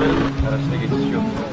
Çocukların arasına geçiş yok.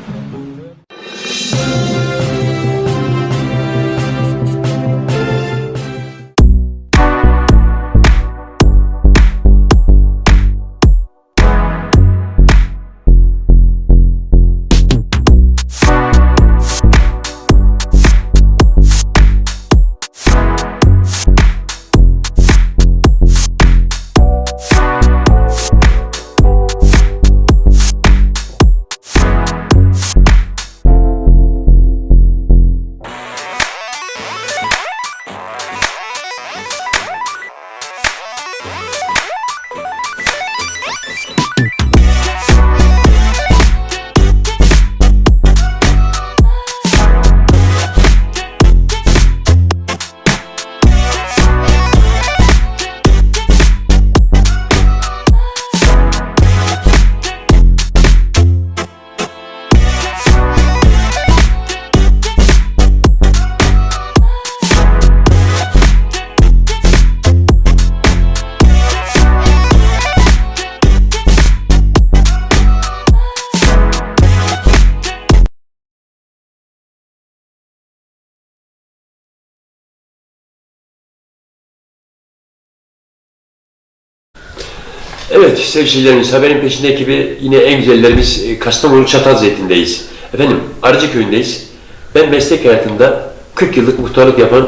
Evet sevgili seyircilerimiz haberin peşinde ekibi yine en güzellerimiz e, Kastamonu Çatalzeytin'deyiz. Efendim Arıcıköy'ündeyiz. Ben meslek hayatında 40 yıllık muhtarlık yapan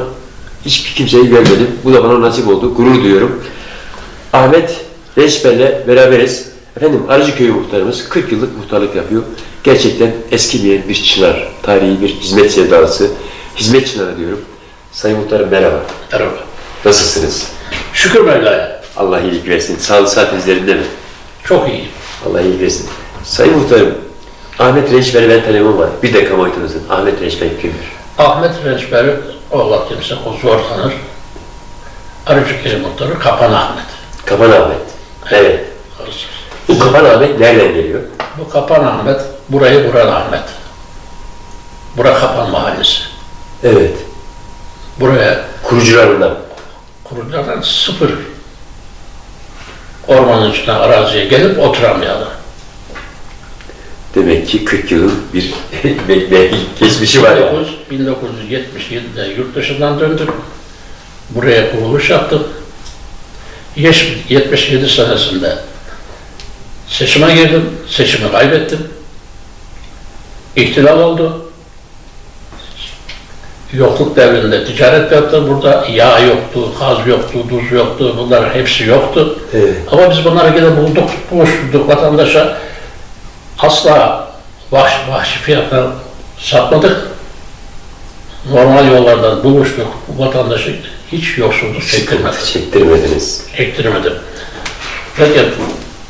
hiçbir kimseyi görmedim. Bu da bana nasip oldu. Gurur duyuyorum. Ahmet Reçber'le beraberiz. Efendim Arıcıköy muhtarımız 40 yıllık muhtarlık yapıyor. Gerçekten eskimeyen bir çınar. Tarihi bir hizmet sevdalısı. Hizmet çınarı diyorum. Sayın Muhtarım merhaba. Merhaba. Nasılsınız? Şükür Mevla'ya. Allah iyilik versin. Sağlık saat izlerinde mi? Çok iyi. Allah iyilik versin. Sayın Muhtarım, Ahmet Reçber'i ben tanımam var. Bir dakika muhtarınızın. Ahmet Reçber kimdir? Ahmet Reçber, oğlak kimse o zor tanır. Arıcıköy muhtarı Kapan Ahmet. Kapan Ahmet. Evet. Bu Kapan Ahmet nereden geliyor? Bu Kapan Ahmet, burayı vuran Ahmet. Bura Kapan Mahallesi. Evet. Buraya Kurucularından. kuruculardan sıfır ormanın içine araziye gelip adam. Demek ki 40 yılın bir bekle geçmişi var ya. 19, 1977'de yurt dışından döndüm. Buraya kuruluş yaptım. Yeş- 77 senesinde seçime girdim. Seçimi kaybettim. İhtilal oldu. Yokluk devrinde ticaret yaptım. Burada yağ yoktu, gaz yoktu, tuz yoktu. Bunların hepsi yoktu. Evet. Ama biz bunları yine bulduk, buluşturduk vatandaşa. Asla vahşi, vahşi fiyatla satmadık. Normal yollardan buluştuk. Vatandaşı hiç yoksulluk çektirmedik. Çektirmediniz. Çektirmedim. Peki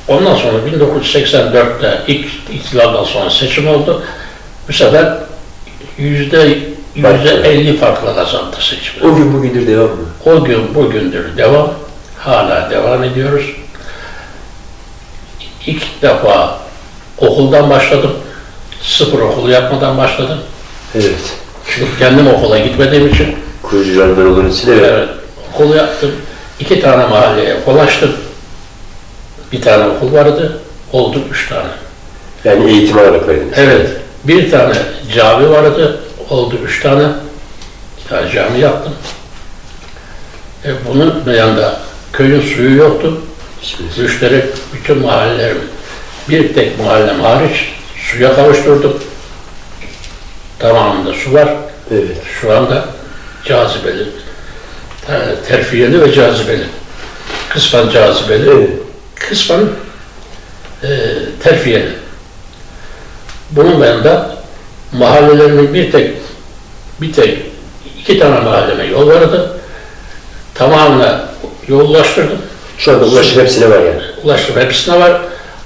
ondan sonra 1984'te ilk ihtilaldan sonra seçim oldu. Bu sefer yüzde yüzde 50 farkla kazandı seçimi. O gün bugündür devam mı? O gün bugündür devam. Hala devam ediyoruz. İlk defa okuldan başladım. Sıfır okulu yapmadan başladım. Evet. Çünkü kendim okula gitmediğim için. Kurucularından olduğunuz için evet. Evet. Okul yaptım. İki tane mahalleye okul açtım. Bir tane okul vardı. Oldu üç tane. Yani eğitim alarak verdiniz. Evet. Bir tane cami vardı. Oldu üç tane. Bir tane cami yaptım. E bunun yanında köyün suyu yoktu. Müşterek bütün mahallelerim, bir tek mahallem hariç suya kavuşturdum. Tamamında su var. Evet. Şu anda cazibeli, te- terfiyeli ve cazibeli. Kısmen cazibeli, Evet. kısmen e, terfiyeli. Bunun yanında mahallelerimin bir tek, bir tek iki tane mahalleme yol vardı. Tamamına yollaştırdım. Şu anda ulaşım hepsine var yani. Ulaştım hepsine var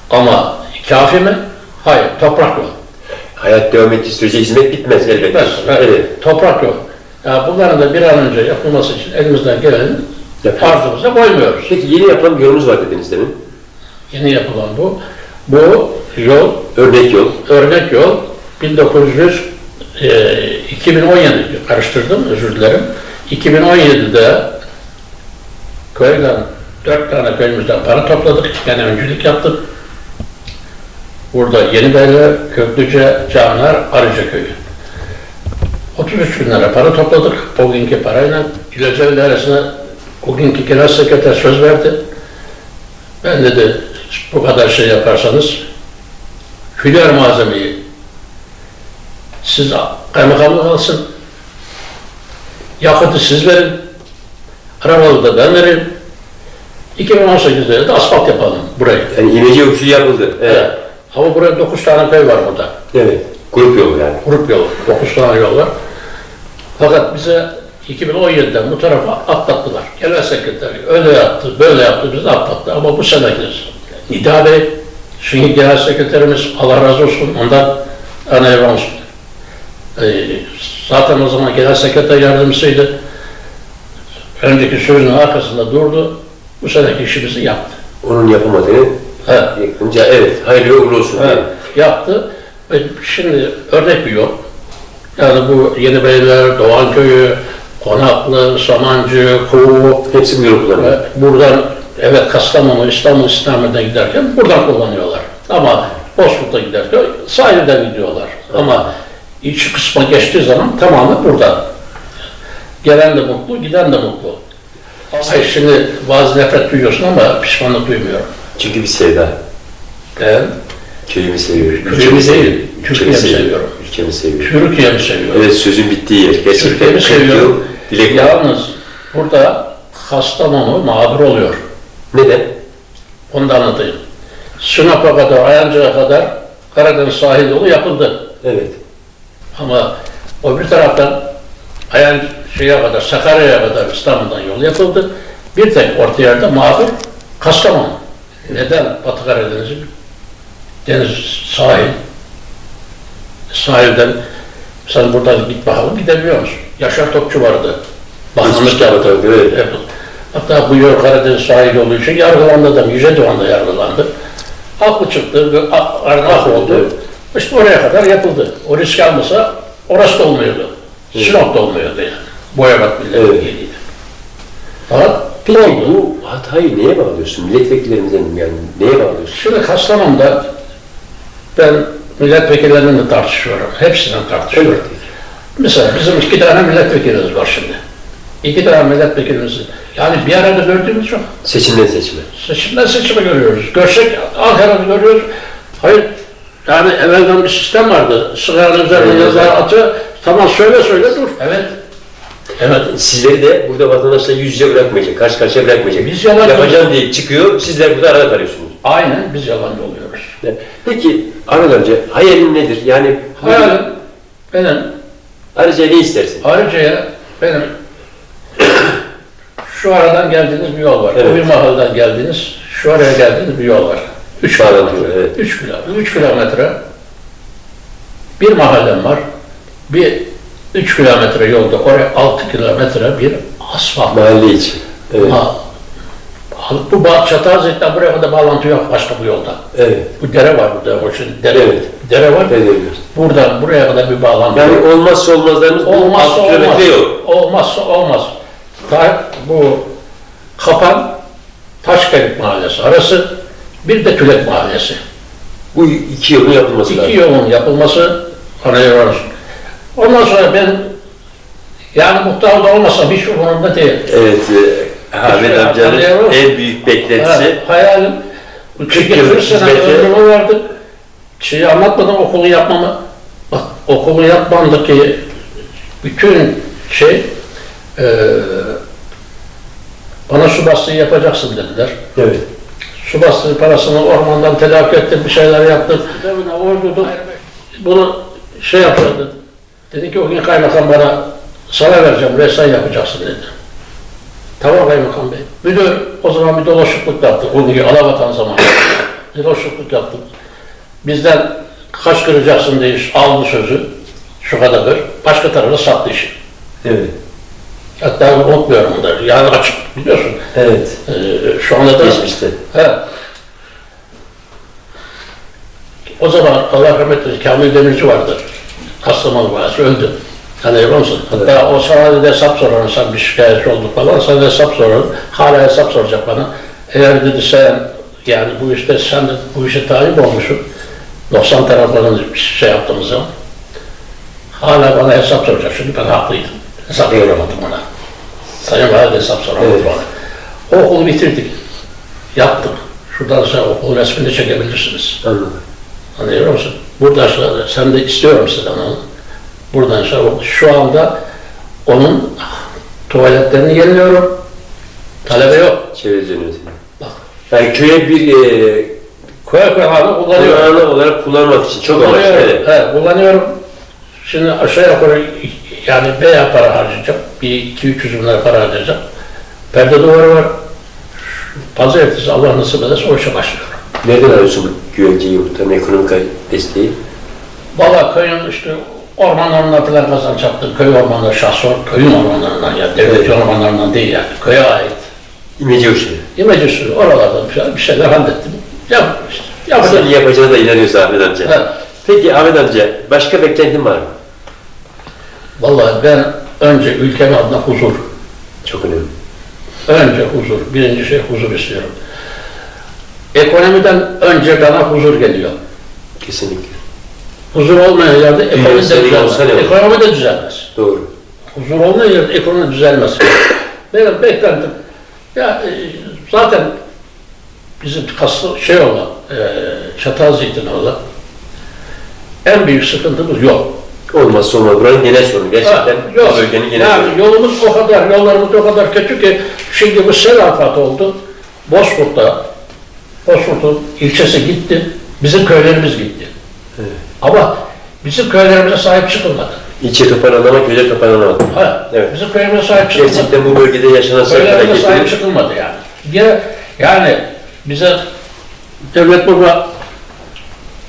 ama kafi mi? Hayır, toprak yol. Hayat devam ettiği sürece hizmet bitmez elbette. Bitmez. Evet. Toprak yol. Ya bunların da bir an önce yapılması için elimizden gelenin arzumuza koymuyoruz. Peki yeni yapılan bir yolumuz var dediniz demin. Yeni yapılan bu. Bu yol, Örnek yol. örnek yol 1900 e, 2017 karıştırdım özür dilerim. 2017'de köyden dört tane köyümüzden para topladık. Yani öncülük yaptık. Burada Yenibeyli, Köklüce, Canlar, Arıca köyü. 33 bin lira para topladık. O günkü parayla İlacı İdaresi'ne o günkü genel sekreter söz verdi. Ben dedi bu kadar şey yaparsanız filyar malzemeyi siz kaymakamlık alsın. Yakıtı siz verin. Arabalı da ben vereyim. 2018'de de asfalt yapalım burayı. Yani imece yokuşu yapıldı. Evet. Evet. Ama buraya 9 tane köy var burada. Evet. Grup yolu yani. Grup yolu. 9 tane yol var. Fakat bize 2017'den bu tarafa atlattılar. Genel sekreter öyle yaptı, böyle yaptı, bizi atlattı. Ama bu seneki Nida Bey, şimdi genel sekreterimiz Allah razı olsun, ondan ana olsun. Ee, zaten o zaman genel sekreter yardımcısıydı. Önceki sözünün arkasında durdu. Bu seneki işimizi yaptı. Onun yapamadığını Evet. yakınca evet. Hayırlı uğurlu olsun. Evet, diyelim. yaptı. Şimdi örnek bir yol. Yani bu Yeni Beyler, Doğan Köyü, Konaklı, Samancı, Kuğu, Hepsi yolu kullanıyor. buradan evet Kastamonu, İstanbul istikametine giderken buradan kullanıyorlar. Ama Bozkurt'a giderken sahilden gidiyorlar. Ama iç kısma geçtiği zaman tamamı buradan. Gelen de mutlu, giden de mutlu. Ay şimdi bazı nefret duyuyorsun ama pişmanlık duymuyorum. Çünkü bir sevda. Ben Köyümü seviyorum. Köyümü seviyorum. Türkiye'mi seviyorum. Ülkemi seviyorum. Türkiye'mi seviyorum. Evet sözün bittiği yer. Gerçekten Türkiye'mi 40 yıl seviyorum. Dilek Yalnız burada Kastamonu mağdur oluyor. Neden? Onu da anlatayım. Sinop'a kadar, Ayancı'ya kadar Karadeniz sahil yolu yapıldı. Evet. Ama o bir taraftan Ayancı şeye kadar, Sakarya'ya kadar İstanbul'dan yol yapıldı. Bir tek orta yerde mağdur Kastamonu. Neden? Batı Karadeniz'in deniz sahil. Sahilden sen buradan git bakalım gidebiliyor musun? Yaşar Topçu vardı. Bakanlık yaptı. evet. Evet. Hatta bu yol Karadeniz sahili olduğu için yargılandı adam. Yüce Divan'da yargılandı. Haklı çıktı, arnak oldu. İşte oraya kadar yapıldı. O risk almasa orası da olmuyordu. Sinop da olmuyordu yani. Boyabat Evet. milletvekiliydi. Fakat Peki oldu. bu hatayı neye bağlıyorsun? Milletvekillerimizden yani neye bağlıyorsun? Şimdi Kastamonu'da ben milletvekillerinden de tartışıyorum. Hepsinden tartışıyorum. Mesela bizim iki tane milletvekilimiz var şimdi. İki tane milletvekilimiz. Yani bir arada gördüğümüz çok. Seçimden seçime. Seçimden seçime görüyoruz. Görsek Ankara'da görüyoruz. Hayır, yani evvelden bir sistem vardı. Sıranın üzerine Evet. yazar atı, tamam söyle söyle dur. Evet. Evet. Sizleri de burada vatandaşla yüz yüze bırakmayacak, karşı karşıya bırakmayacak. Biz yalan Yapacağım diye çıkıyor, sizler burada arada kalıyorsunuz. Aynen biz yalancı oluyoruz. Peki Ahmet amca hayalin nedir? Yani Hayalim benim ayrıca ne istersin? Ayrıca benim şu aradan geldiğiniz bir yol var. Evet. Evet. mahalleden geldiniz, şu araya geldiğiniz bir yol var. 3 Bağlantı kilometre. yolu, evet. 3 kilometre. 3 kilometre bir mahallem var. Bir 3 kilometre yolda oraya 6 kilometre bir asfalt. Mahalle için. Evet. Ha, bu bağ- Çatalhöyük'ten buraya kadar bağlantı yok başka bu yolda. Evet. Bu dere var burada. O şimdi dere, Evet. dere var. Biliyorum. Buradan buraya kadar bir bağlantı yok. Yani olmazsa olmazlarımız bu Olmazsa 6 olmaz. yol. Olmazsa olmaz. Ta, bu Kapan Taşkayık Mahallesi arası bir de Tülek Mahallesi. Bu iki yolun yapılması İki yolun yapılması ana yol Ondan sonra ben yani muhtar da olmasam hiç umurumda değil. Evet, e, Ahmet amcanın en büyük beklentisi Ha, hayalim bu 40 40 yıllık sene ömrümü verdim. Şeyi anlatmadım okulu yapmamı. Bak okulu yapmamdaki bütün şey eee bana su bastığı yapacaksın dediler. evet. Su bastığı parasını ormandan telafi ettim, bir şeyler yaptım. Devine uydurdum. Bunu şey yapıyordu. Dedi ki o gün kaymakam bana sana vereceğim, sen yapacaksın dedi. Tamam kaymakam bey. Müdür o zaman bir dolaşıklık yaptı. O gün Alabatan zamanı. bir dolaşıklık yaptım. Bizden kaç kıracaksın diye aldı sözü. Şu kadar ver. Başka tarafa sattı işi. Evet. Hatta unutmuyorum da. Yani açık biliyorsun. Evet. Ee, şu anda da Geçmişte. He. O zaman Allah rahmet eylesin Kamil Demirci vardı. Kastamonu valisi öldü. Hani biliyor musun? Hatta o sana dedi hesap sorarım sen bir şikayetçi olduk falan. Sana da hesap sorarım. Hala hesap soracak bana. Eğer dedi sen yani bu işte sen de bu işe talip olmuşsun. 90 taraflarını bir şey yaptığımız zaman hala bana hesap soracak. Çünkü ben haklıydım. Hesap soramadım ona. Sayın Valim hesap soramadı Evet. bana. O okulu bitirdik. Yaptık. Şuradan sonra okul resmini çekebilirsiniz. Anladım. Anlıyor musun? Buradan sonra sen de istiyorum sizden onu. Buradan sonra şu anda onun tuvaletlerini yeniliyorum. Talebe yok. Çevre düzeni. Bak. Yani köye bir e, Koya koya hala kullanıyorum. kullananı olarak kullanmak için çok amaçlı. Kullanıyorum. Evet. Evet, kullanıyorum. Şimdi aşağı yukarı yani bayağı para harcayacağım. Bir iki üç yüz bin lira para harcayacağım. Perde duvarı var. Pazartesi Allah nasip ederse o işe başlıyorum. Nereden alıyorsun bu güvenceyi, muhtarın ekonomik desteği? Valla köyün işte ormanlarından falan kazanç yaptım. Köy ormanları şahsı köyün ormanlarından ya devlet ormanlarından değil yani. Köye ait. İmece uçları. İmece sürü oralardan bir şeyler, bir şeyler hallettim. Yaptım işte. Yapacağım. Yapacağına da inanıyoruz Ahmet amca. Evet. Peki Ahmet amca, başka beklentin var mı? Vallahi ben önce ülkem adına huzur. Çok önemli. Önce huzur. Birinci şey huzur istiyorum. Ekonomiden önce bana huzur geliyor. Kesinlikle. Huzur olmayan yerde ekonomi de düzelmez. Ekonomi de düzelmez. Doğru. Huzur olmayan yerde ekonomi düzelmez. Benim beklentim, ya e, zaten bizim kaslı şey olan, e, çatal zeytini olan en büyük sıkıntımız yol. Olmazsa olmaz. Buranın genel sorunu. Gerçekten Ha, yol. bölgenin genel yani sorunu. yolumuz o kadar, yollarımız o kadar kötü ki şimdi bu sel afet oldu. Bozkurt'ta, Bozkurt'un ilçesi gitti, bizim köylerimiz gitti. Evet. Ama bizim köylerimize sahip çıkılmadı. İlçe kapanan ama köyde kapanamadı. Ha, Evet. Bizim köylerimize sahip çıkılmadı. Gerçekten bu bölgede yaşanan Köylerimize sahip çıkılmadı yani. Ya, yani bize devlet baba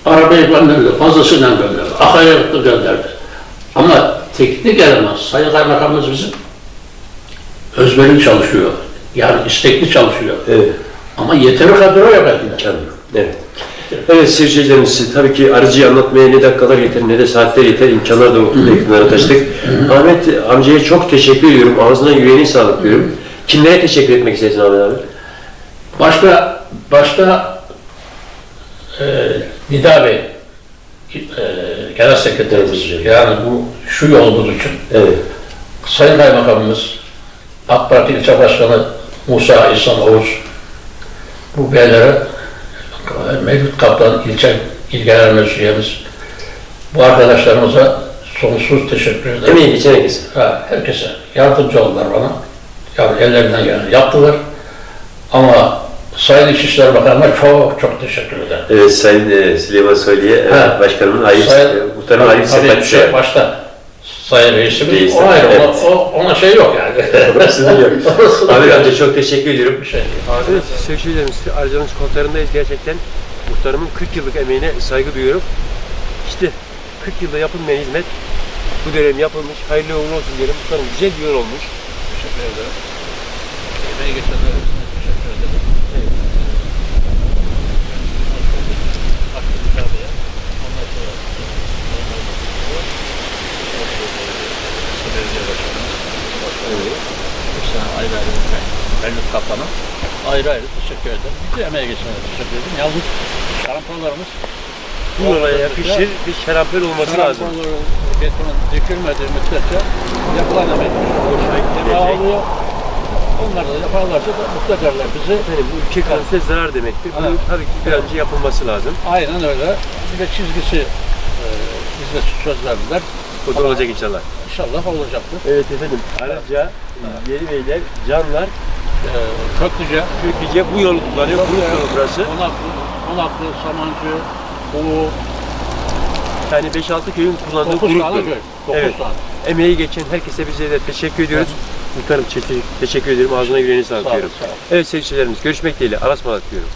arabayı gönderdi, fazlasıyla gönderdi, akaryakıtı gönderdi. Ama teknik eleman, Sayın Kaymakamımız bizim özverili çalışıyor. Yani istekli çalışıyor. Evet. Ama yeteri kadro yok elinde. Evet. Evet seyircilerimiz tabii ki arıcıyı anlatmaya ne dakikalar yeter ne de saatler yeter imkanlar da yakınlara taşıdık. Ahmet amcaya çok teşekkür ediyorum. Ağzına yüreğine sağlık diyorum. Kimlere teşekkür etmek istersin Ahmet abi? Başta, başta e, Nida Bey, e, genel sekreterimiz, yani bu şu yolumuz için Evet. Sayın Kaymakamımız, AK Parti İlçe Başkanı Musa İhsan Oğuz, bu beylere, Mevlüt Kaplan İlçe İl Genel Müdürümüz, bu arkadaşlarımıza sonsuz teşekkür ederim. Emeği geçen herkese. Ha, herkese yardımcı oldular bana. Yani ellerinden geleni yaptılar. Ama Sayın İçişleri Bakanı'na çok çok teşekkür ederim. Evet Sayın e, Süleyman Soylu'ya e, Ha. başkanımın ayrı, Sayın- e, muhtarın ayrı Tabii şey başta Sayın Reisimiz, Reis, o ayrı, evet. ona, o- ona şey yok yani. Orasını yok. Orasını Ahmet yok. amca çok teşekkür ediyorum. Bir şey. Evet sevgililerimiz Arcan'ın kollarındayız gerçekten. Muhtarımın 40 yıllık emeğine saygı duyuyorum. İşte 40 yılda yapılmayan hizmet bu dönem yapılmış. Hayırlı uğurlu olsun diyelim. Muhtarım güzel bir yol olmuş. Teşekkür ederim. Emeği geçenlere Mevlüt Kaplan'a ayrı ayrı teşekkür ederim. Bütün emeği geçenlere teşekkür ederim. Yalnız şarampollarımız Bu olaya yakışır bir şarampol olması lazım. şarampolları betonun dökülmediği müddetçe yapılan emek. Gidecek. oluyor? Onlar da yaparlarsa da mutlu ederler bizi. Efendim bu ülke kansere zarar demektir. Bu Evet. tabii ki bir an önce yapılması lazım. Aynen öyle. Bir de çizgisi e, bizde söz verdiler. O da olacak inşallah. İnşallah olacaktır. Evet efendim. Araca, Yeni Beyler, Canlar, E, Köklüce, Köklüce bu yolu kullanıyor. Bu yolu burası. Konaklı, Konaklı, Samancı, Kuğu, Yani 5-6 köyün kullandığı 9 tane gruptur. köy. 9 Evet. tane. Emeği geçen herkese bize de teşekkür ediyoruz. Muhtarım teşekkür, ederim. Ağzına yüreğine sağlık diyorum. Evet seyircilerimiz görüşmek dileğiyle. Alasmalık diyorum.